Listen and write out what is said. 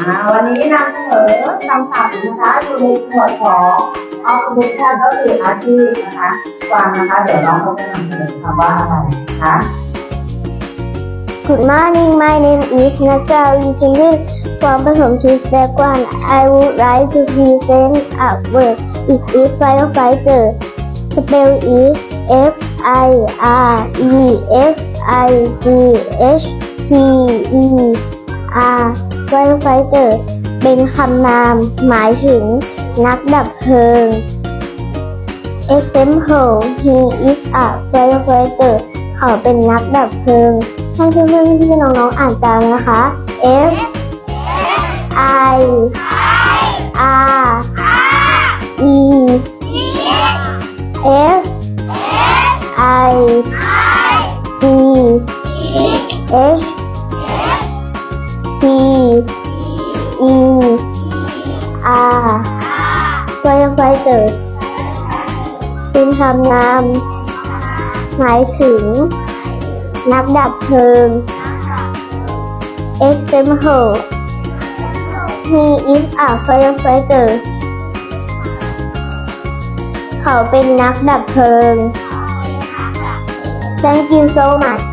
อ่าวันนี้นำเสนอคำศัพท์นะคะอยู่ในหมวดของ occupation ก็คืออาชีพนะคะฟังนะคะเดี๋ยวน้องเขาจะนำเสนอคำว่าอะไรนะคะ Good morning, my name is Natali Children from Pathom Kids Background. I would like to present a word. It is firefighter. Spell is F I R E F I G H T E firefighter เป็นคำนามหมายถึงนักดับเพลิง Example he is a firefighter เขาเป็นนักดับเพลิง ให้เพื่อนๆพี่ๆน้องๆอ่านตามนะคะ F I R E F I G H firefighter เป็นคำนามหมายถึง นักดับเพลิง Example He is a firefighter เขาเป็นนักดับเพลิง Thank you so much